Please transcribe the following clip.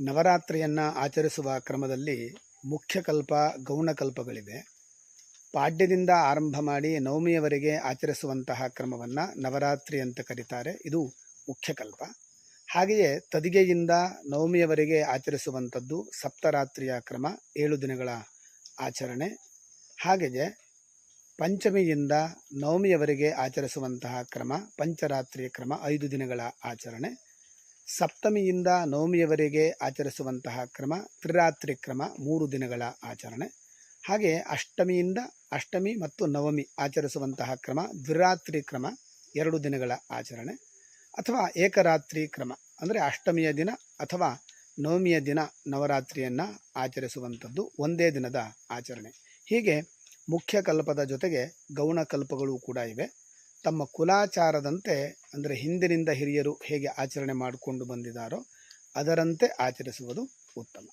ನವರಾತ್ರಿಯನ್ನು ಆಚರಿಸುವ ಕ್ರಮದಲ್ಲಿ ಮುಖ್ಯ ಕಲ್ಪ ಗೌಣಕಲ್ಪಗಳಿವೆ ಪಾಡ್ಯದಿಂದ ಆರಂಭ ಮಾಡಿ ನವಮಿಯವರೆಗೆ ಆಚರಿಸುವಂತಹ ಕ್ರಮವನ್ನು ನವರಾತ್ರಿ ಅಂತ ಕರೀತಾರೆ. ಇದು ಮುಖ್ಯ ಕಲ್ಪ. ಹಾಗೆಯೇ ತದಿಗೆಯಿಂದ ನವಮಿಯವರೆಗೆ ಆಚರಿಸುವಂಥದ್ದು ಸಪ್ತರಾತ್ರಿಯ ಕ್ರಮ, ಏಳು ದಿನಗಳ ಆಚರಣೆ. ಹಾಗೆಯೇ ಪಂಚಮಿಯಿಂದ ನವಮಿಯವರೆಗೆ ಆಚರಿಸುವಂತಹ ಕ್ರಮ, ಪಂಚರಾತ್ರಿಯ ಕ್ರಮ, ಐದು ದಿನಗಳ ಆಚರಣೆ. ಸಪ್ತಮಿಯಿಂದ ನವಮಿಯವರೆಗೆ ಆಚರಿಸುವಂತಹ ಕ್ರಮ, ತ್ರಿರಾತ್ರಿ ಕ್ರಮ ಮೂರು ದಿನಗಳ ಆಚರಣೆ. ಹಾಗೆ ಅಷ್ಟಮಿಯಿಂದ ಅಷ್ಟಮಿ ಮತ್ತು ನವಮಿ ಆಚರಿಸುವಂತಹ ಕ್ರಮ ದ್ವಿರಾತ್ರಿ ಕ್ರಮ ಎರಡು ದಿನಗಳ ಆಚರಣೆ. ಅಥವಾ ಏಕರಾತ್ರಿ ಕ್ರಮ, ಅಂದರೆ ಅಷ್ಟಮಿಯ ದಿನ ಅಥವಾ ನವಮಿಯ ದಿನ ನವರಾತ್ರಿಯನ್ನು ಆಚರಿಸುವಂಥದ್ದು ಒಂದೇ ದಿನದ ಆಚರಣೆ. ಹೀಗೆ ಮುಖ್ಯ ಕಲ್ಪದ ಜೊತೆಗೆ ಗೌಣ ಕಲ್ಪಗಳು ಕೂಡ ಇವೆ. ತಮ್ಮ ಕುಲಾಚಾರದಂತೆ ಅಂದರೆ ಹಿಂದಿನಿಂದ ಹಿರಿಯರು ಹೇಗೆ ಆಚರಣೆ ಮಾಡಿಕೊಂಡು ಬಂದಿದ್ದಾರೋ ಅದರಂತೆ ಆಚರಿಸುವುದು ಉತ್ತಮ.